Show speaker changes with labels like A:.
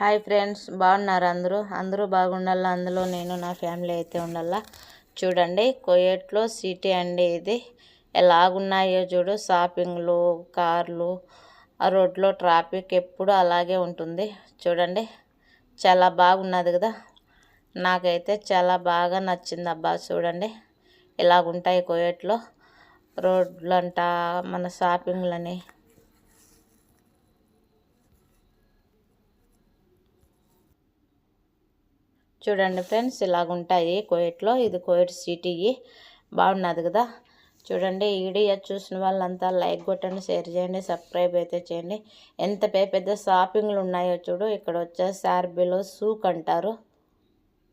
A: Hi friends బాగున్నారు అందరూ? అందరూ బాగుండాలా? అందులో నేను నా ఫ్యామిలీ అయితే ఉండాలా? చూడండి కోయేట్లో సిటీ అండి ఇది. ఎలాగున్నాయో చూడు షాపింగ్లు కార్లు ఆ రోడ్లో ట్రాఫిక్ ఎప్పుడు అలాగే ఉంటుంది. చూడండి చాలా బాగున్నది కదా? నాకైతే చాలా బాగా నచ్చింది అబ్బా చూడండి. ఇలాగుంటాయి కోయేట్లో? రోడ్లంట మన షాపింగ్లని. చూడండి ఫ్రెండ్స్ ఇలాగుంటాయి. కోయట్లో ఇది కోయట్ సిటీ. బాగున్నది కదా. చూడండి ఈడియా చూసిన వాళ్ళంతా లైక్ కొట్టండి షేర్ చేయండి సబ్స్క్రైబ్ అయితే చేయండి. ఎంత పెద్ద పెద్ద షాపింగ్లు ఉన్నాయో చూడు. ఇక్కడ వచ్చేసి శార్బీలో సూక్ అంటారు.